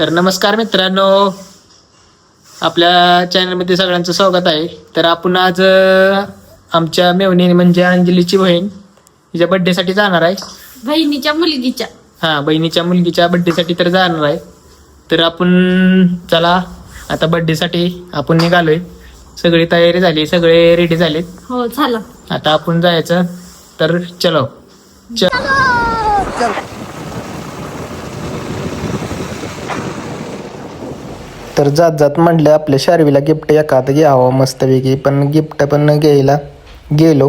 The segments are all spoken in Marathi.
तर नमस्कार मित्रांनो. आपल्या चॅनलमध्ये सगळ्यांचं स्वागत आहे. तर आपण आज आमच्या मेवणी म्हणजे अंजलीची बहीण तिच्या बड्डेसाठी जाणार आहे. बहिणीच्या मुलगीच्या. हां बहिणीच्या मुलगीच्या बड्डेसाठी तर जाणार आहे. तर आपण चला आता बड्डेसाठी आपण निघालोय. सगळी तयारी झाली सगळे रेडी झालेत. हो झालं. आता आपण जायचं. तर चलो. चल. तर जात जात म्हटलं आपल्या शार्वीला गिफ्ट एखादं घ्यावं मस्तपैकी. पण गिफ्ट पण घ्यायला गेलो.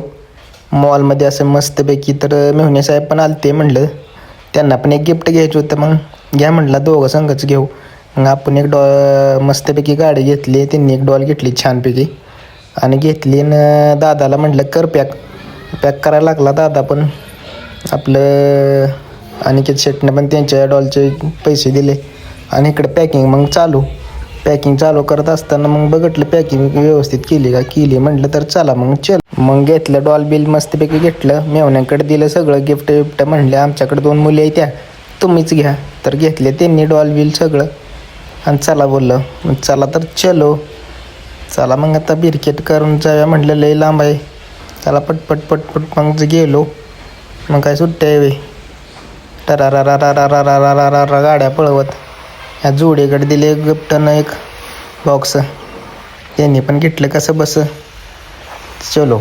मॉलमध्ये असं मस्तपैकी तर मेहुणे साहेब पण आलते म्हणलं. त्यांना पण एक गिफ्ट घ्यायचं होतं मग. घ्या म्हटलं दोघं संघच घेऊ. मग आपण एक डॉ मस्तपैकी गाडी घेतली. त्यांनी एक डॉल घेतली छानपैकी. आणि घेतली आणि दादाला म्हटलं कर पॅक पॅक करायला लागला दादा पण. आपलं अनिकेत शेटने पण त्यांच्या डॉलचे पैसे दिले. आणि इकडे पॅकिंग मग चालू. पॅकिंग चालू करत असताना मग बघितलं पॅकिंग व्यवस्थित केली का? केली. म्हटलं तर चला मग चल. मग घेतलं डॉल बिल मस्तपैकी घेतलं. मेवण्याकडे दिलं सगळं गिफ्ट बिफ्ट म्हणलं आमच्याकडे दोन मुली आहेत त्या तुम्हीच घ्या. तर घेतले त्यांनी डॉल बिल सगळं. आणि चला बोललं मग चला तर चलो. चला मग आता बिरकेट करून जाऊया म्हटलं लय लांब आहे. चला पटपट पटपट मग गेलो. मग काय सुट्ट्या आहे वे. रा गाड्या पळवत ह्या जोडीकडे दिले एक एक बॉक्स त्यांनी पण घेतलं कसं बस. चलो.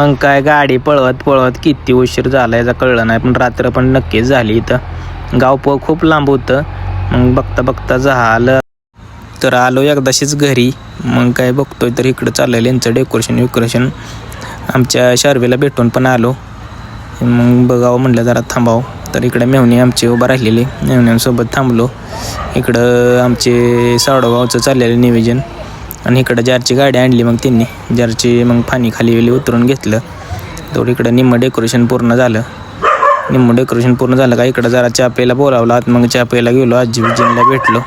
मग काय गाडी पळवत पळवत किती उशीर झाला याचा कळलं नाही पण रात्र पण नक्कीच झाली इथं. गाव प खूप लांब होतं. मग बघता बघता झालं. तर आलो एकदाशीच घरी. मग काय बघतोय तर इकडं चाललेलं यांचं डेकोरेशन विकोरेशन. आमच्या शर्वेला भेटून पण आलो. मग बघावं म्हटलं जरा थांबावं. तर इकडं मेवणी आमची उभं राहिलेली. मेवण्यांसोबत थांबलो. इकडं आमचे सावडगावचं चाललेलं नियोजन आणि इकडं जारची गाडी आणली मग त्यांनी. जारची मग फानी खाली वेली उतरून घेतलं. तर इकडं निम्मं डेकोरेशन पूर्ण झालं. निम्मं डेकोरेशन पूर्ण झालं का इकडं जरा चापेला बोलावलं बोलावला आत. मग चापेला गेलो. आजी विजींना भेटलो.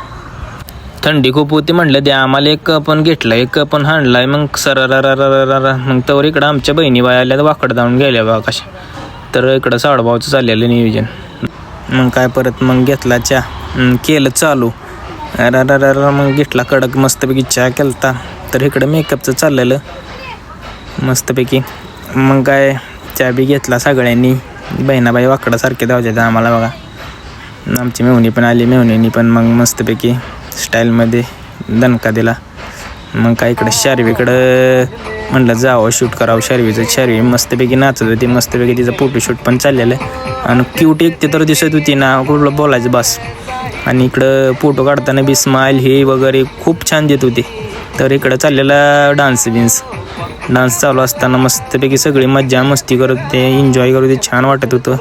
थंडी खूप होती म्हटलं द्या. आम्हाला एक पण घेतला. एक पण हाणलाय. मग सर मग तवर इकडं आमच्या बहिणी बाय आल्या वाकड जाऊन गेल्या बा कशा. तर इकडं साडभावचं चाललेलं नियोजन. मग काय परत मग घेतला चहा. केलं चालू. र मग घेतला कडक मस्तपैकी चहा केलता. तर इकडं मेकअपचं चाललेलं. मस्तपैकी. मग काय चहा बी घेतला सगळ्यांनी. बहिणाबाई वाकडासारखे धावतात आम्हाला बघा. आमची मेहुणी पण आली मेहुणीनी पण मग मस्तपैकी स्टाईलमध्ये दणका दिला. मग काय इकडं शार्वीकडं म्हटलं जावं शूट करावं. शार्वीचं शार्वी मस्तपैकी नाचत होती मस्तपैकी तिचं फोटोशूट पण चाललेलं आहे. आणि क्यूट एकटी तर दिसत होती ना कुठलं बोलायचं बस. आणि इकडं फोटो काढताना बी स्माईल हे वगैरे खूप छान देत होते. तर इकडं चाललेला डान्स बिन्स डान्स चालू असताना मस्तपैकी सगळी मज्जा मस्ती करत होते एन्जॉय करत होते छान वाटत होतं.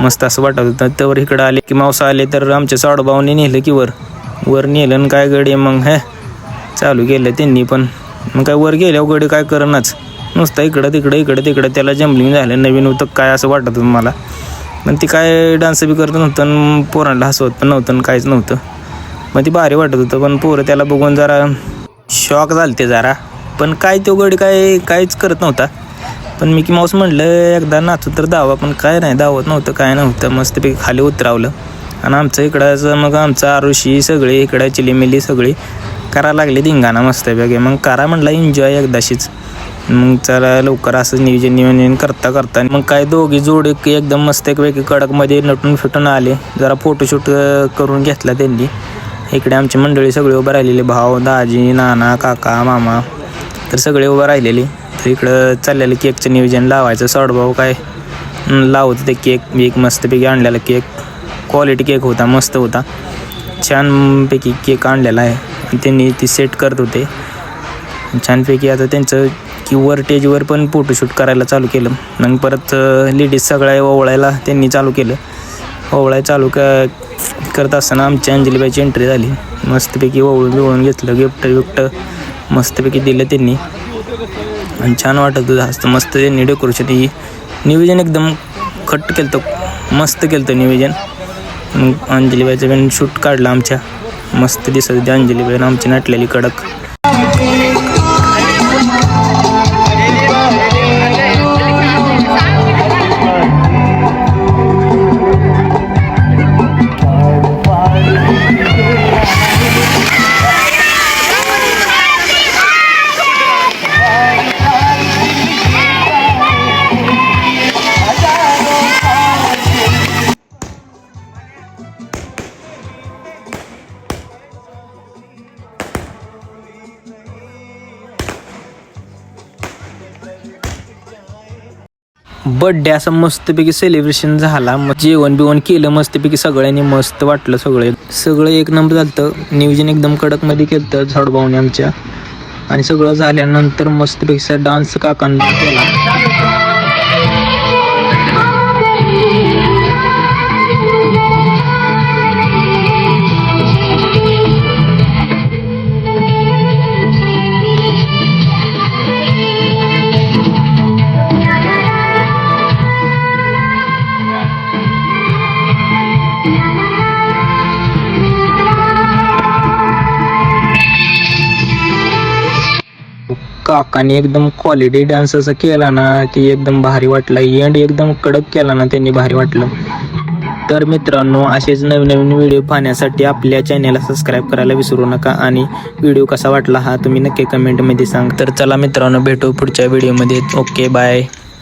मस्त असं वाटत होतं. तर इकडं आले की मावसा आले तर आमच्या साडूभाऊने नेलं की वर. वर नेलं आणि काय गडी मग हे? चालू केलं त्यांनी पण. मग काय वर गेल्यावर गडी काय करणाच नुसतं इकडं तिकडं इकडं तिकडं त्याला जम्बलिंग झालं. नवीन होतं काय असं वाटत होतं मला. पण ती काय डान्स बी करत नव्हतं आणि पोरांना हसवत पण नव्हतं आणि काहीच नव्हतं. मग ती भारी वाटत होतं पण पोरं त्याला बघून जरा शॉक झालते जरा. पण काय तो गडी काय काहीच करत नव्हता. पण मिकी माऊस म्हणलं एकदा नाचू तर दावा पण काय नाही दावत नव्हतं काय नव्हतं. मस्तपैकी खाली उतरावलं. आणि आमचं इकडचं मग आमचं आरुषी सगळी इकडं चिलीमिली सगळी करा लागली धिंगाणा मस्तपैकी मग करा म्हणलं एन्जॉय एकदाशीच. मग चला लवकर असं नियोजन नियोजन करता करता. मग काय दोघी जोड एक एकदम मस्त एक वेगळी कडकमध्ये नटून फिटून आले. जरा फोटोशूट करून घेतला त्यांनी. इकडे आमची मंडळी सगळी उभं राहिलेली. भाऊ दाजी नाना काका मामा. तर सगळे उभं राहिलेले. तर इकडं चाललेलं केकचं नियोजन लावायचं. सडभाऊ काय हं, लावत ते केक. एक मस्तपैकी आणलेला केक. क्वालिटी केक होता मस्त होता. छानपैकी केक आणलेला आहे. त्यांनी ती सेट करत होते. छानपैकी आता त्यांचं की वर टेजवर पण फोटोशूट करायला चालू केलं. मग परत लेडीज सगळ्या ओवळायला त्यांनी चालू केलं. ओवळाय चालू क करत असताना आमची अंजलीबाईची एंट्री झाली. मस्तपैकी ओवळून बिवळून घेतलं गिफ्ट बिफ्ट मस्तपैकी दिलं त्यांनी. आणि छान वाटत होतं असतं मस्त त्यांनी डेकोरेशन ही नियोजन एकदम खट्ट केलं होतं मस्त केलं होतं नियोजन. मग अंजलीबाईचं पण शूट काढलं आमच्या. मस्त दिसत होती अंजलीबाई आमची नटलेली कडक. बड्डे असं मस्तपैकी सेलिब्रेशन झाला. मग जेवण बिवण केलं मस्तपैकी सगळ्यांनी मस्त वाटलं सगळे. सगळं एक नंबर झालं नियोजन एकदम कडकमध्ये केलं तर आमच्या. आणि सगळं झाल्यानंतर मस्तपैकी डान्स काकांना केला. काकाने एकदम क्वालिटी डान्स असा केला ना की एकदम भारी वाटला. एंड एकदम कडक केला ना त्यांनी भारी वाटलं. तर मित्रांनो असेच नवीन नवीन व्हिडिओ पाहण्यासाठी आपल्या चॅनलला सबस्क्राईब करायला विसरू नका. आणि व्हिडिओ कसा वाटला हा तुम्ही नक्की कमेंटमध्ये सांग. तर चला मित्रांनो भेटू पुढच्या व्हिडिओमध्ये ओके बाय